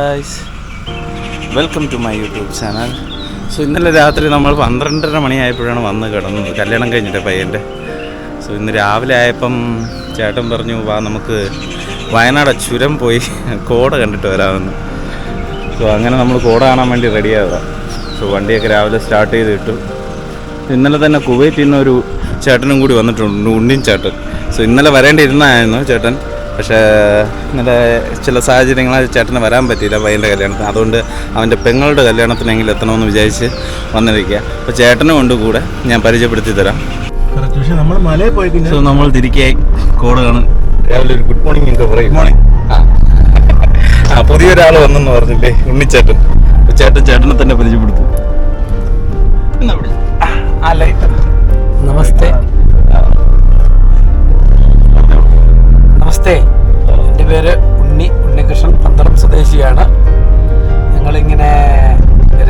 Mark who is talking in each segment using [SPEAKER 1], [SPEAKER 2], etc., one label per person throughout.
[SPEAKER 1] Guys welcome to my YouTube channel so ഇന്നലെ രാത്രി നമ്മൾ പന്ത്രണ്ടര മണിയായപ്പോഴാണ് വന്ന് കിടന്നത്. കല്യാണം കഴിഞ്ഞിട്ട് പയ്യന്റെ. സോ ഇന്ന് രാവിലെ ആയപ്പം ചേട്ടൻ പറഞ്ഞു വാ നമുക്ക് വയനാട് ചുരം പോയി കോട കണ്ടിട്ട് വരാമെന്ന്. സോ അങ്ങനെ നമ്മൾ കോട കാണാൻ വേണ്ടി റെഡിയാവുക സോ വണ്ടിയൊക്കെ രാവിലെ സ്റ്റാർട്ട് ചെയ്ത് ഇട്ടു. ഇന്നലെ തന്നെ കുവൈറ്റിൽ നിന്നൊരു ചേട്ടനും കൂടി വന്നിട്ടുണ്ട് ഉണ്ണിൻ ചേട്ടൻ. സോ ഇന്നലെ വരേണ്ടിയിരുന്നായിരുന്നു ചേട്ടൻ. പക്ഷേ ഇന്നലെ ചില സാഹചര്യങ്ങളാൽ ചേട്ടന് വരാൻ പറ്റിയില്ല പയ്യന്റെ കല്യാണത്തിന്. അതുകൊണ്ട് അവന്റെ പെങ്ങളുടെ കല്യാണത്തിനെങ്കിലും എത്തണമെന്ന് വിചാരിച്ച് വന്നിരിക്കുക. അപ്പോൾ ചേട്ടനും ഉണ്ട് കൂടെ. ഞാൻ പരിചയപ്പെടുത്തി തരാം.
[SPEAKER 2] പക്ഷെ നമ്മൾ മലയിൽ പോയി
[SPEAKER 1] സോ നമ്മൾ തിരികെ കോട് കാണും രാവിലെ ഒരു ഗുഡ് മോർണിംഗ് ഒക്കെ പറയും. മോർണിംഗ് ആ. പുതിയൊരാൾ വന്നെന്ന് പറഞ്ഞില്ലേ ഉണ്ണിച്ചേട്ടൻ. അപ്പോൾ ചേട്ടൻ ചേട്ടനെ തന്നെ പരിചയപ്പെടുത്തും.
[SPEAKER 3] നമസ്തേ. നമസ്തേ. എന്റെ പേര് ഉണ്ണി ഉണ്ണികൃഷ്ണൻ പന്തളം സ്വദേശിയാണ്. ഞങ്ങളിങ്ങനെ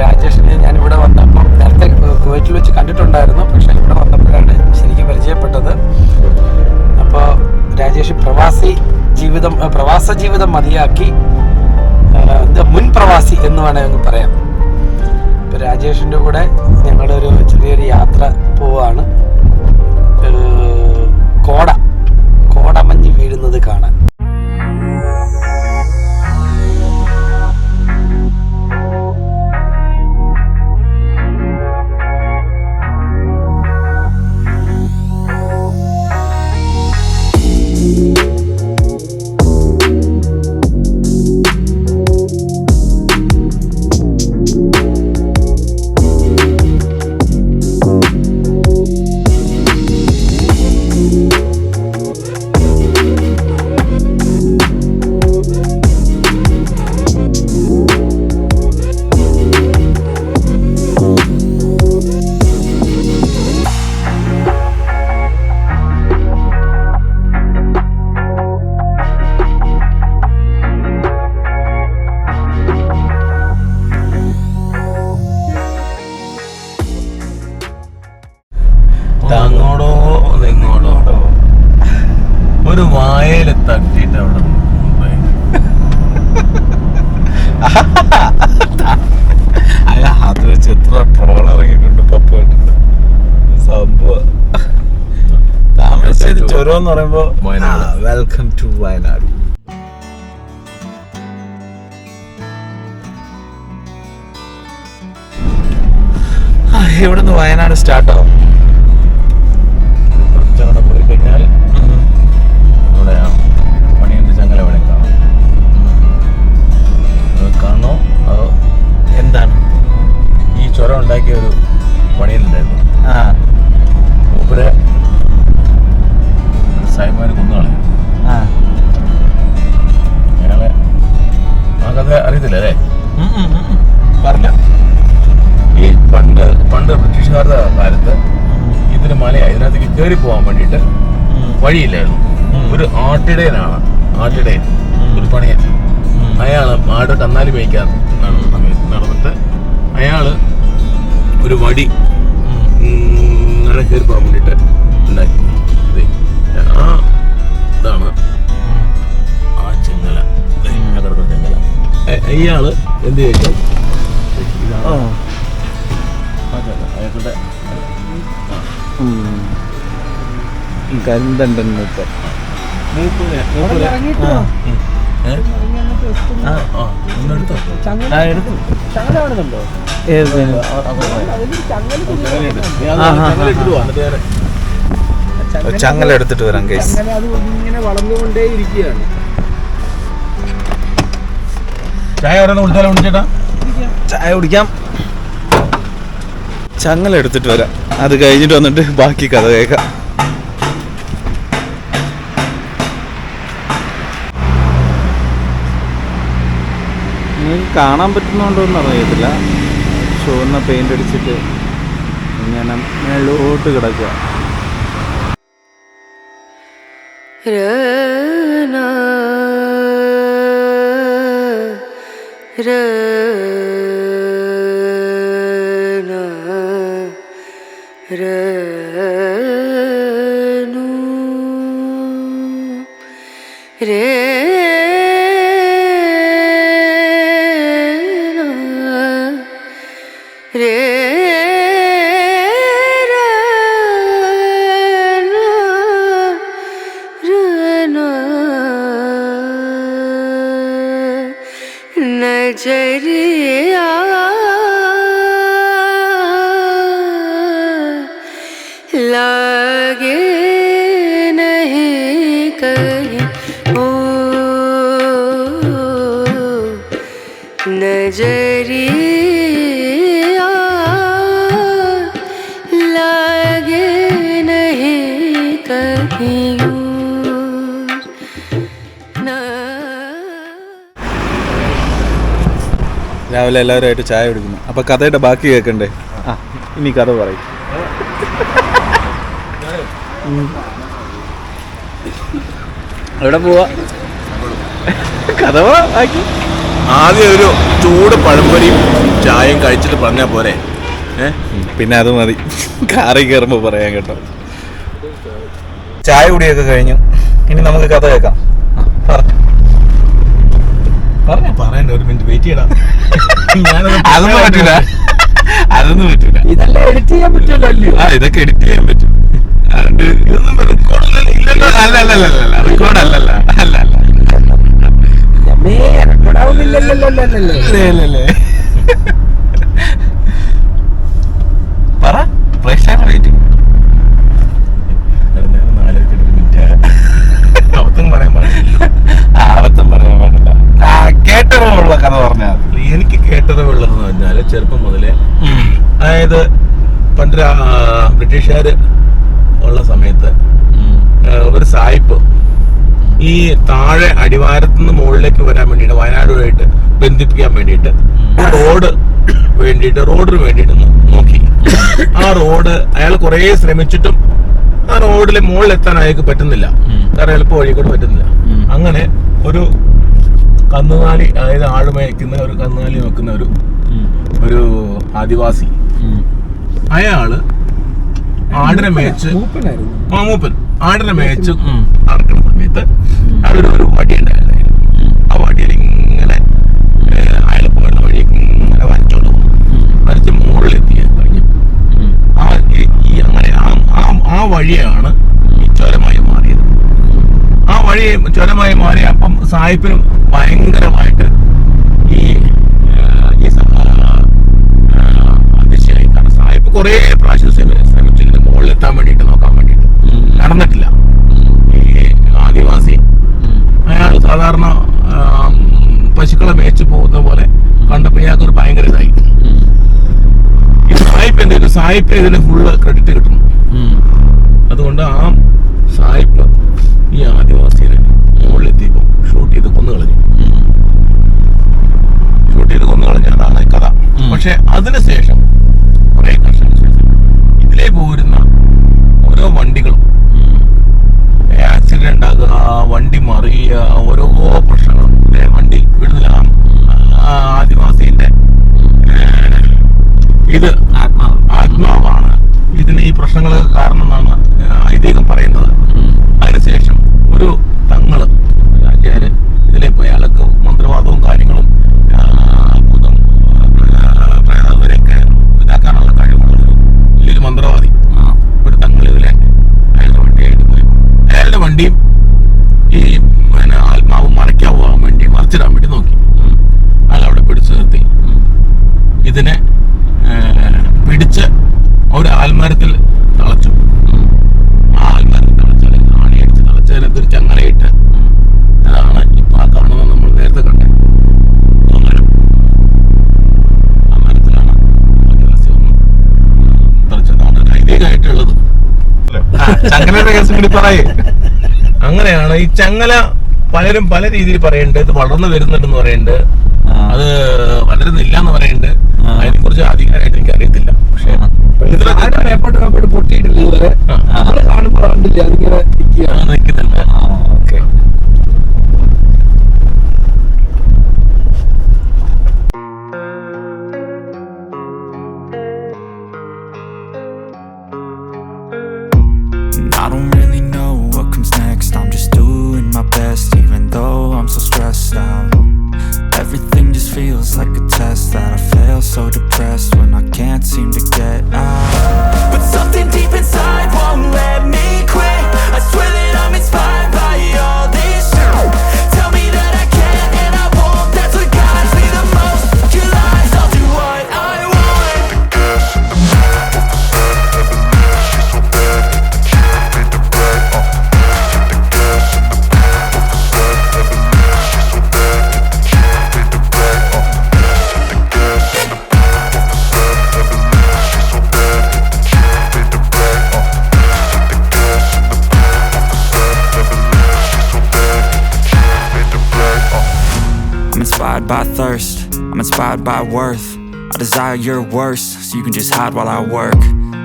[SPEAKER 3] രാജേഷിനെ ഞാനിവിടെ വന്നപ്പോൾ നേരത്തെ കുവൈറ്റിൽ വെച്ച് കണ്ടിട്ടുണ്ടായിരുന്നു. പക്ഷേ ഇവിടെ വന്നപ്പോഴാണ് ശരിക്കും പരിചയപ്പെട്ടത്. അപ്പോൾ രാജേഷ് പ്രവാസി ജീവിതം പ്രവാസ ജീവിതം മതിയാക്കി മുൻ പ്രവാസി എന്ന് വേണമെങ്കിൽ പറയാം. ഇപ്പോൾ രാജേഷിന്റെ കൂടെ ഞങ്ങളൊരു ചെറിയൊരു യാത്ര പോവാണ്.
[SPEAKER 1] ഇവിടുന്ന് വയനാട് സ്റ്റാർട്ടാവും
[SPEAKER 2] കുറച്ചങ്ങോട്ട് പോയി കഴിഞ്ഞാൽ ഇവിടെ നിന്ന് പണിയുണ്ട് ചങ്ങല വേണേ കാണാം. അത് കാണണോ അതോ
[SPEAKER 1] എന്താണ്?
[SPEAKER 2] ഈ ചുരം ഉണ്ടാക്കിയ ഒരു പണിയിലുണ്ടായിരുന്നു.
[SPEAKER 1] ആ.
[SPEAKER 2] മൂപ്പരെ സായിമാര് കുന്നുകളെ
[SPEAKER 1] ആ.
[SPEAKER 2] അയാളെ ആ കഥ അറിയത്തില്ല അല്ലേ.
[SPEAKER 1] പറഞ്ഞ.
[SPEAKER 2] പണ്ട് ബ്രിട്ടീഷുകാരുടെ കാലത്ത് ഇതിന് മലയായി ഇതിനകത്തേക്ക് കയറി പോകാൻ വേണ്ടിയിട്ട് വഴിയില്ലായിരുന്നു. ഒരു ആട്ടിടയനാണ്. ആട്ടിടയൻ. ഒരു പണിയൻ അയാൾ ആട് കന്നാലി മേയ്ക്കാൻ നടന്നിട്ട് അയാൾ ഒരു വടി ഇങ്ങനെ കയറി പോകാൻ വേണ്ടിയിട്ട് ഉണ്ടാക്കി. ആ ഇതാണ് ആ ചെങ്ങല. ചെങ്ങല. ഇയാൾ എന്ത് ചോദിച്ചാൽ ഞാൻ ചങ്ങല
[SPEAKER 1] എടുത്തിട്ട് വരാം കേസ്
[SPEAKER 3] ഇങ്ങനെ വളർന്നുകൊണ്ടേ ഇരിക്കുകയാണ്.
[SPEAKER 2] ചായ കുടിച്ചാലോ കുടിച്ചേട്ടാ?
[SPEAKER 1] ചായ കുടിക്കാം. ചങ്ങല എടുത്തിട്ട് വരാം. അത് കഴിഞ്ഞിട്ട് വന്നിട്ട് ബാക്കി കഥ കേൾക്കാം. നിങ്ങൾക്ക് കാണാൻ പറ്റുന്നുണ്ടോ എന്ന് അറിയത്തില്ല. ചുവന്ന പെയിന്റ് അടിച്ചിട്ട് ഇങ്ങനെ മേലോട്ട് കിടക്കുക.
[SPEAKER 4] രേ
[SPEAKER 5] രാവിലെ എല്ലാവരുമായിട്ട് ചായ കുടിക്കുന്നു. അപ്പൊ കഥയുടെ ബാക്കി കേൾക്കണ്ടേ? ആ ഇനി കഥ പറയും. എവിടെ പോവാ? കഥ ബാക്കി.
[SPEAKER 2] ആദ്യം ഒരു ചൂട് പഴംപൊരിയും ചായയും കഴിച്ചിട്ട് പറഞ്ഞാൽ പോരെ.
[SPEAKER 5] പിന്നെ അത് മതി. കാറി കയറുമ്പോ പറയാം കേട്ടോ. ചായ കുടിയൊക്കെ കഴിഞ്ഞു. ഇനി നമുക്ക് കഥ കേൾക്കാം. പറഞ്ഞോ.
[SPEAKER 2] പറയാൻ ഒരു മിനിറ്റ് വെയിറ്റ് ചെയ്യണം
[SPEAKER 5] അതൊന്നും പറ്റൂല. അതൊന്നും പറ്റൂല.
[SPEAKER 3] ഇതെല്ലാം എഡിറ്റ് ചെയ്യാൻ പറ്റുമല്ലോ അല്ലയോ?
[SPEAKER 5] ആ ഇതൊക്കെ എഡിറ്റ് ചെയ്യാൻ പറ്റും. അതുകൊണ്ട്
[SPEAKER 2] ഇതൊന്നും റെക്കോർഡിലല്ല ഇല്ലല്ലോ.
[SPEAKER 5] അല്ല അല്ല അല്ല അല്ല റെക്കോർഡ് അല്ലല്ല അല്ല അല്ല. പറ. പ്രേക്ഷകർ വെയിറ്റ് കേട്ടറിവുള്ള കഥ പറഞ്ഞാൽ
[SPEAKER 2] എനിക്ക് കേട്ടറിവുള്ളതെന്ന് പറഞ്ഞാൽ ചെറുപ്പം മുതലേ അതായത് പണ്ട് ബ്രിട്ടീഷുകാര് ഉള്ള സമയത്ത് ഒരു സായിപ്പ് ഈ താഴെ അടിവാരത്തുനിന്ന് മുകളിലേക്ക് വരാൻ വേണ്ടിയിട്ട് വയനാടുമായിട്ട് ബന്ധിപ്പിക്കാൻ വേണ്ടിയിട്ട് റോഡ് വേണ്ടിയിട്ട് റോഡിന് വേണ്ടിയിട്ട് നോക്കി. ആ റോഡ് അയാൾ കുറേ ശ്രമിച്ചിട്ടും ആ റോഡിൽ മുകളിലെത്താൻ അയാൾക്ക് പറ്റുന്നില്ല. കാരണം എളുപ്പ വഴി കൂടെ പറ്റുന്നില്ല. അങ്ങനെ ഒരു കന്നുകാലി അതായത് ആടുമയക്കുന്ന ഒരു കന്നുകാലി വെക്കുന്ന ഒരു ഒരു ആദിവാസി. അയാൾ ആടിനെ മേച്ച് ആ മൂപ്പൻ. ആടിനെ മേച്ച് അറക്കുന്ന സമയത്ത് അവിടെ ഒരു വടി ഉണ്ടായിരുന്നു. ആ വടിയിൽ ഇങ്ങനെ അയാൾ പോകുന്ന വഴി ഇങ്ങനെ വരച്ചോണ്ട് പോകും വരച്ച് മുകളിലെത്തി കഴിഞ്ഞു ആ ഈ- അങ്ങനെ ആ ആ- വഴിയാണ് ഈ ചുരമായി മാറിയത്. ആ വഴി ചുരമായി മാറി അപ്പം സായിപ്പിന് ഭയങ്കരമായിട്ട് ഈ ഈ അതിശയായി കാരണം സായിപ്പ് കുറേ പ്രാവശ്യം ശ്രമി- ശ്രമിച്ചിട്ടുണ്ട്. മുകളിലെത്താൻ വേണ്ടിയിട്ട് നോക്കാൻ വേണ്ടിയിട്ട്. നടന്നിട്ടില്ല. ഈ ആദിവാസി. അയാൾ സാധാരണ പശുക്കളെ മേച്ച് പോകുന്ന പോലെ കണ്ടപ്പോൾ ഇയാൾക്ക് ഒരു ഭയങ്കര ഇതായി. ഈ സായിപ്പ് എന്ത് ചെയ്തു? സായിപ്പ് ഇതിന് ഫുള്ള് ക്രെഡിറ്റ് കിട്ടുന്നു. അതുകൊണ്ട് ആ സായിപ്പ് ഈ ആദിവാസിയെ കൊന്നു കളഞ്ഞു ഷൂട്ട് ചെയ്ത് കൊന്നു കളഞ്ഞു കഥ. പക്ഷെ അതിനുശേഷം കുറെ വർഷങ്ങൾക്ക് ശേഷം ഇതിലേ പോരുന്ന ഓരോ വണ്ടികളും ആക്സിഡന്റ് ഉണ്ടാകുക വണ്ടി മറിയുക ഓരോ പ്രശ്നങ്ങളും ഇതേ വണ്ടി വിടുന്നില്ല ആ ആദിവാസിന്റെ ഏഹ്, ഇത്
[SPEAKER 5] ആത്മാവ്
[SPEAKER 2] ആത്മാവാണ് ഇതിന് ഈ പ്രശ്നങ്ങൾക്ക് കാരണം എന്നാണ് ഐതിഹ്യം പറയുന്നത് അതിനുശേഷം ഒരു തങ്ങൾ ആചാര് ഇതിലെ പോയി അയാൾക്ക് മന്ത്രവാദവും കാര്യങ്ങളും ആ, ഭൂതം, ആ, പ്രേതം ഇവരെയൊക്കെ ഇതാക്കാനുള്ള കഴിവുള്ള ഒരു വലിയൊരു മന്ത്രവാദി ഒരു തങ്ങൾ ഇതിലെ അയാളുടെ വണ്ടിയായിട്ട് പോയി അയാളുടെ വണ്ടിയും ഈ പിന്നെ ആത്മാവ് മറയ്ക്കാൻ പോകാൻ വേണ്ടി മറിച്ചിടാൻ വേണ്ടി നോക്കി അയാൾ അവിടെ പിടിച്ചു നിർത്തി ഇതിനെ ഏഹ്, പിടിച്ച് ഒരു ആൽമരത്തിൽ തളച്ചു. ആ ആൽമരം തളച്ചാൽ ആണിയടിച്ച് തളച്ചതിനകത്ത് ഒരു ചങ്ങലയിട്ട് അതാണ് ഇപ്പൊ ആ കാണുന്നത് നമ്മൾ നേരത്തെ കണ്ടത്
[SPEAKER 5] ചങ്ങലയുടെ കേസ് കൂടി പറയേ.
[SPEAKER 2] അങ്ങനെയാണ് ഈ ചങ്ങല പലരും പല രീതിയിൽ പറയുന്നുണ്ട് ഇത് വളർന്നു വരുന്നുണ്ടെന്ന് പറയുന്നുണ്ട് അത് വളരുന്നില്ല എന്ന് പറയുന്നുണ്ട്. അതിനെ കുറിച്ച് അധികാരമായിട്ട് എനിക്ക് അറിയത്തില്ല പക്ഷെ
[SPEAKER 3] മേപ്പോട്ട് മേപ്പോട്ട് പൊട്ടിയിട്ടില്ല ഇതുവരെ.
[SPEAKER 2] ആ.
[SPEAKER 3] നമ്മൾ കാണുമ്പോ കണ്ടില്ല അതിങ്ങനെ നിൽക്കുകയാണ്
[SPEAKER 2] നിൽക്കുന്നുണ്ട്.
[SPEAKER 5] Okay.
[SPEAKER 6] Desire your worst, so you can just hide while I work.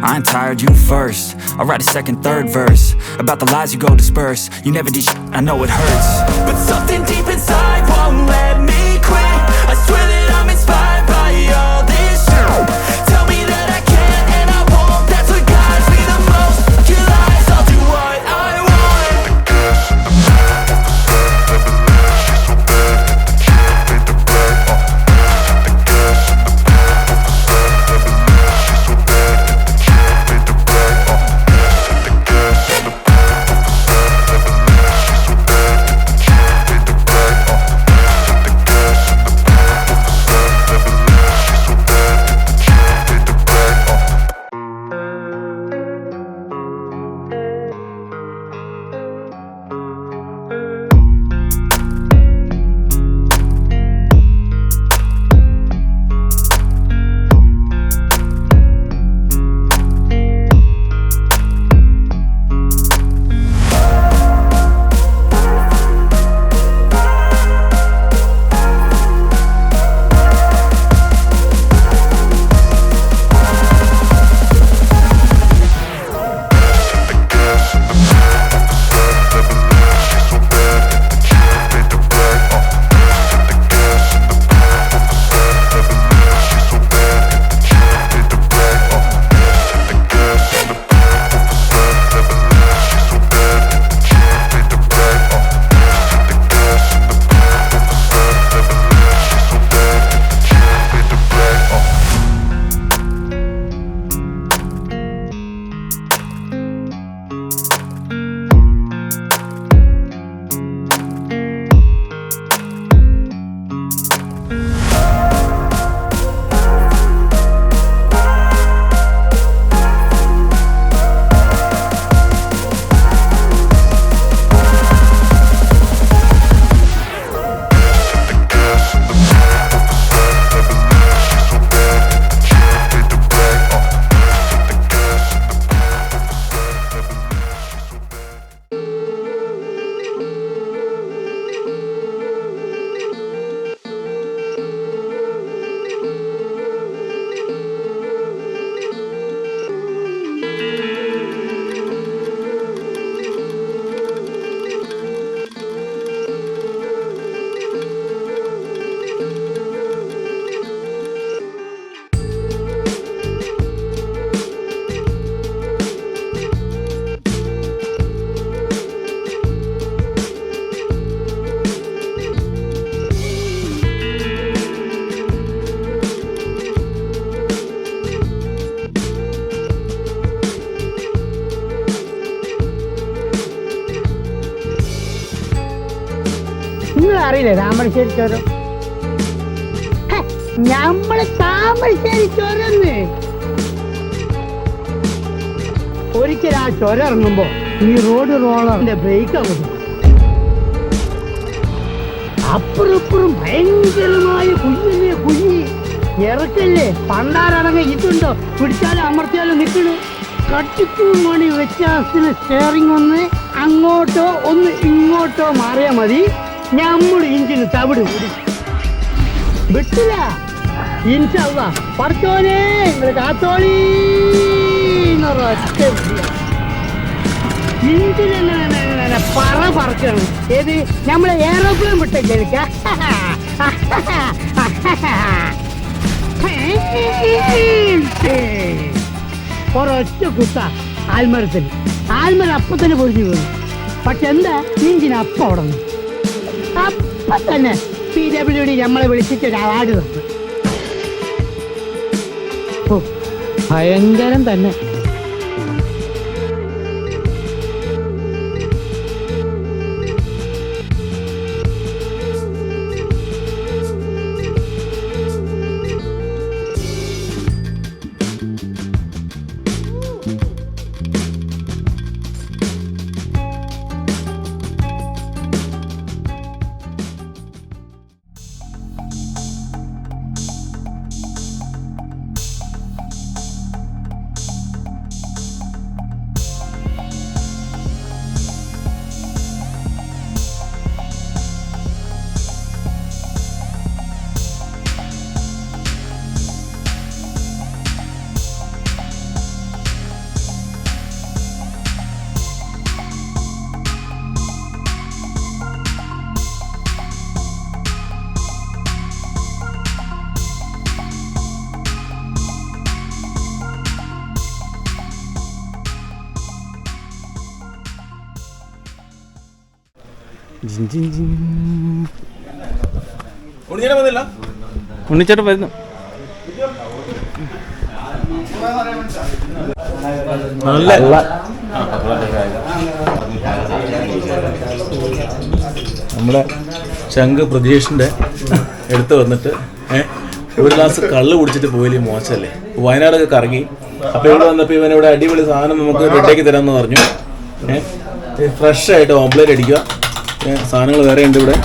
[SPEAKER 6] I ain't tired, you first. I'll write a second, third verse about the lies you go disperse. You never did shit, I know it hurts.
[SPEAKER 7] നിങ്ങൾ അറിയില്ലേ താമരശ്ശേരി ചോരം ഞമ്മൾ താമരശ്ശേരി ചോരന്ന് ഒരിക്കൽ ആ ചോര ഇറങ്ങുമ്പോ ഈ road റോളറിന്റെ break ആകും അപ്പുറപ്പുറം ഭയങ്കരമായ കുഞ്ഞിനെ കുഞ്ഞി. ഇറക്കല്ലേ പണ്ടാരടങ്ങ ഇതുണ്ടോ? പിടിച്ചാലും അമർത്തിയാലും നിൽക്കണു കട്ടിക്കും മണി വ്യത്യാസത്തിന് സ്റ്റിയറിംഗ് ഒന്ന് അങ്ങോട്ടോ ഒന്ന് ഇങ്ങോട്ടോ മാറിയാ മതി. നമ്മുടെ ഇഞ്ചിന് തവിട് കൂടി വിട്ടില്ല. ഇൻഷല്ല പറച്ചോനെ നിങ്ങൾ കാത്തോളി. ഇഞ്ചിന് പറ പറക്കണം ഏത്? നമ്മളെ ഏറോപ്ലെയിൻ വിട്ടേക്ക് ഒരൊറ്റ കുത്ത ആൽമരത്തിൽ ആൽമരം അപ്പൊ തന്നെ പൊടിഞ്ഞു വീണു. പക്ഷെ എന്താ? ഇഞ്ചിന് അപ്പ ഉടന്നു അപ്പൊ തന്നെ പി ഡബ്ല്യു ഡി നമ്മളെ വിളിച്ചിട്ട് ഒരു അവാർഡ് തന്നു. ഭയങ്കരം തന്നെ.
[SPEAKER 2] ഉണ്ണിച്ചേട്ടൻ
[SPEAKER 5] വരുന്നു.
[SPEAKER 2] നല്ല. നമ്മുടെ ശംഖ് പ്രതീഷിന്റെ എടുത്ത് വന്നിട്ട് ഒരു ഗ്ലാസ് കള്ള് കുടിച്ചിട്ട് പോയില്ലേ മോശമല്ലേ വയനാടൊക്കെ കറങ്ങി. അപ്പൊ ഇവിടെ വന്നപ്പോ ഇവൻ ഇവിടെ അടിപൊളി സാധനം നമുക്ക് റെഡിയാക്കി തരാമെന്ന് പറഞ്ഞു. ഏഹ് ഫ്രഷ് ആയിട്ട് ഓംപ്ലേറ്റ് അടിക്കുക. സാധനങ്ങൾ വേറെ ഉണ്ട് ഇവിടെ.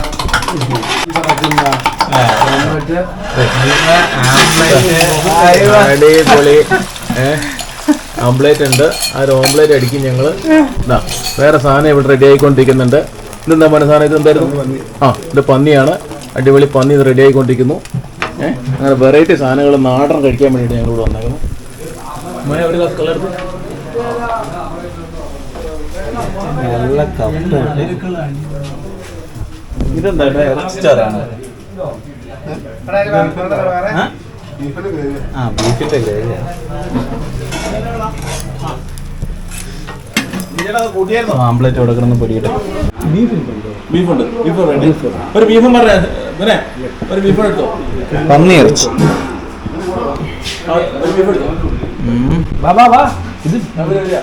[SPEAKER 2] അടിപൊളി. ഓംപ്ലേറ്റ് ഉണ്ട്. ആ ഒരു ഓംപ്ലേറ്റ് അടിക്കും ഞങ്ങൾ ഇതാ വേറെ സാധനം ഇവിടെ റെഡി ആയിക്കൊണ്ടിരിക്കുന്നുണ്ട്. ഇതെന്താ മന സാധനം? ഇത് എന്തായിരുന്നു? ആ ഇത് പന്നിയാണ്. അടിപൊളി പന്നി ഇത് റെഡി ആയിക്കൊണ്ടിരിക്കുന്നു. ഏഹ് അങ്ങനെ വെറൈറ്റി സാധനങ്ങൾ നാടൻ കഴിക്കാൻ വേണ്ടിയിട്ട് ഞങ്ങൾ ഇവിടെ വന്നേക്കുന്നു. മോനെ ഒരു കളർ
[SPEAKER 5] നല്ല കപ്പ ഇതെന്താ ഇറച്ചിച്ചാറാണ് ആ ബീഫിന്റെ ഗ്രേവി ആംപ്ലേറ്റ് കൊടുക്കണം പൊടിയിട്ട്
[SPEAKER 2] ബീഫുണ്ട് ബീഫ് റെഡി ഒരു ബീഫും പറഞ്ഞേ ഒരു ബീഫ് എടുത്തോ
[SPEAKER 5] പന്നി ഇറച്ചി
[SPEAKER 2] ബീഫ്
[SPEAKER 3] വാ വാ വാ ഇത്
[SPEAKER 2] ഉള്ളിയൊക്കെ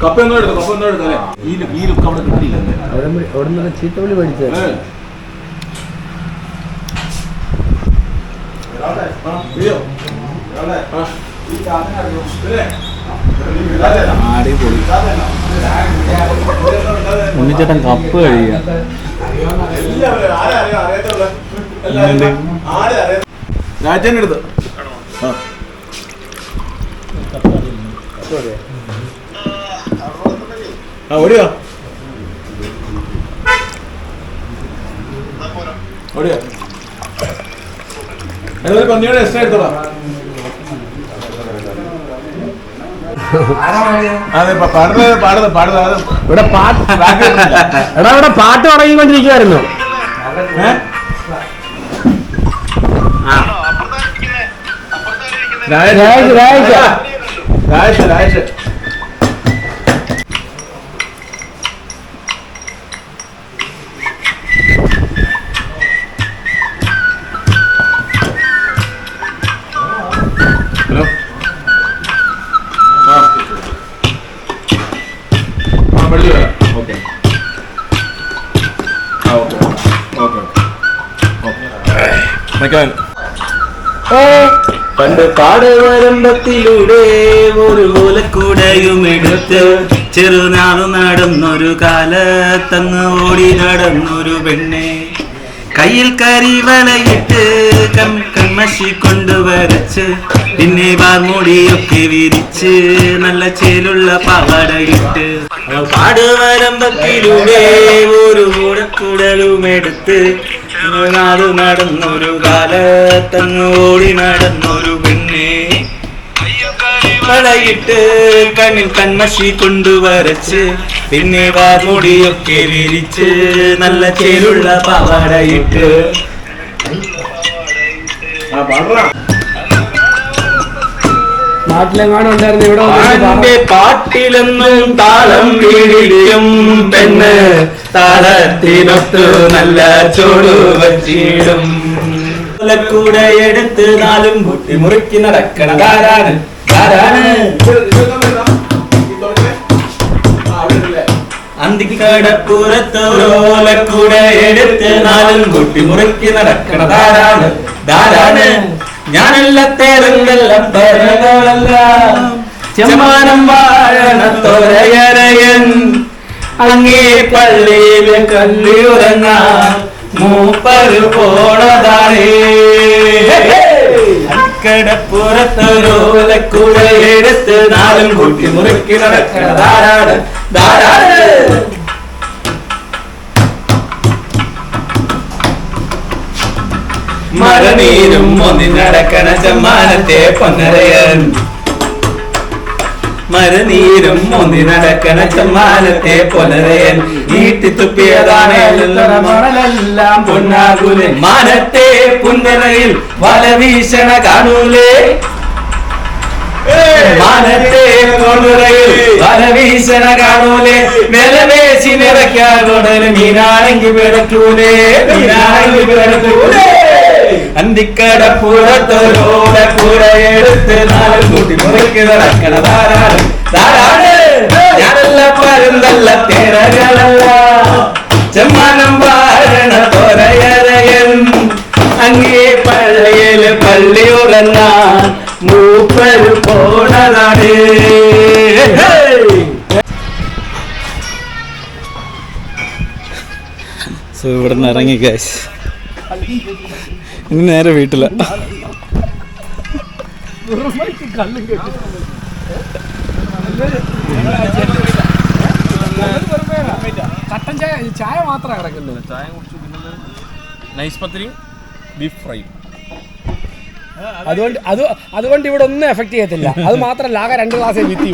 [SPEAKER 2] കപ്പ ഒന്നും എടുത്തോ കപ്പ ഒന്നും എടുത്തോ അല്ലേ ഈ ലു- ഈ ലുക്ക് അവിടെ കിട്ടിയില്ല.
[SPEAKER 3] അവിടെ നിന്ന് ചീത്തവിളി പഠിച്ചത്
[SPEAKER 5] അടിപൊളി. ഉണ്ണിച്ചേട്ടൻ കപ്പ് കഴിയുക
[SPEAKER 2] രാജൻ എടുത്ത് ആ. ആ ഓടിയോ? ഓടിയോ? അതുപോലെ പന്നിയുടെ എക്സ്ട്രാ എടുത്തോളാം. അതെ പ- പാടുന്നത് പാടുന്നത് പാടുന്നത് അത്
[SPEAKER 3] ഇവിടെ പാട്ട് എടാ ഇവിടെ പാട്ട് തുടങ്ങിക്കൊണ്ടിരിക്കുവായിരുന്നു.
[SPEAKER 2] രാജ
[SPEAKER 3] രാജ രാജ്.
[SPEAKER 2] രാജ
[SPEAKER 5] പണ്ട് പാടവരമ്പത്തിലൂടെ ഒരു ഓലക്കൂടയും എടുത്ത് ചെറുനാളു നടന്നൊരു കാലത്തങ്ങ് ഓടി നടന്നൊരു പെണ്ണെ. കയ്യിൽ കരിവളയിട്ട് കം കൺമശി കൊണ്ടുവരച്ച് പിന്നെ വാർമൂടിയൊക്കെ വിരിച്ച് നല്ല ചേലുള്ള പാവടയിട്ട്. പാടുവരമ്പത്തിലൂടെ ഒരു കൂടക്കുടലുമെടുത്ത് നാട് നടന്നൊരു കാലത്തങ്ങ് ഓടി നടന്നൊരു വളയിട്ട് കണ്ണിൽ കൺമഷി കൊണ്ടുവരച്ച് പിന്നെ വാമുടിയൊക്കെ വിരിച്ച് നല്ല ചേരുള്ള പാവാടയിട്ട്.
[SPEAKER 3] നാട്ടിലെങ്ങാനും ഉണ്ടായിരുന്നു? ഇവിടെ
[SPEAKER 5] പാട്ടിലെന്നും താളം വീഴിക്കും പെണ്ണ് താളത്തിനൊത്തു നല്ല ചോടു വച്ചിടും. കൂടെ എടുത്ത് നാലും കുട്ടി മുറുക്കി നടക്കണം ആരാണ് അന്തിക്കടപ്പുറത്തോരോലക്കൂടെ എടുത്ത് നാലും കുട്ടി മുറുക്കി നടക്കണതാരാണ് ധാരാണ്. ഞാനല്ല തേരങ്ങളെല്ലാം പേരകളെല്ലാം. ചെമ്മാനം വാഴണ തോരയരയൻ. അങ്ങേ പള്ളിയിലെ കല്ലിയുറങ്ങാൻ മൂപ്പര് പോണതാണേ. കടപ്പുറത്തൊരോലക്കൂടെ എടുത്ത് നാലും കുട്ടി മുറുക്കി നടക്കണതാരാണ് ധാരാട് മരനീരും ഒന്നിനടക്കണ ചമ്മാനത്തെ പൊന്നരയൻ. മരനീരും ഒന്നിനടക്കണ ചമ്മാനത്തെ പൊന്നരയൻ. നീട്ടി തുപ്പിയതാണ് മണലെല്ലാം പൊന്നാകൂലെ. മാനത്തെ പുന്നരയിൽ വല വീശണ കാണൂലേ. മാനത്തെ കൊണ്ടുറയിൽ വല വീശണ കാണൂലേ. വില വേശി നിറയ്ക്കാൻ കൊടൽ മീനാണെങ്കി പിടക്കൂലേ. മീനാണെങ്കി പിടക്കൂലേ. അന്തിക്കടപ്പുറത്തോടെ പുറയെടുത്ത് നാല് കൂട്ടി മുറിക്ക് നടക്കണ ധാരാളം. ധാരാണ് ഞാനല്ല പരന്തല്ല തിരകളല്ല. ചെമ്മാനം വാഴണ പൊരയറയൻ അങ്ങേ പള്ളിയിൽ പള്ളി മൂപ്പർ പോണതാണ് സോ ഇവിടെ നിന്ന് ഇറങ്ങി കാശ് ഇനി നേരെ വീട്ടില.
[SPEAKER 3] കട്ടൻ ചായ ചായ മാത്രമാണ് കിടക്കുന്നത്
[SPEAKER 2] ചായ കുടിച്ചു പിന്നെ നൈസ് പത്തിരി ബീഫ് ഫ്രൈ
[SPEAKER 3] അതുകൊണ്ട് അത് അതുകൊണ്ട് ഇവിടെ ഒന്നും എഫക്ട് ചെയ്യത്തില്ല. അത് മാത്രമല്ല ആകെ രണ്ട് ഗ്ലാസ് വിത്തി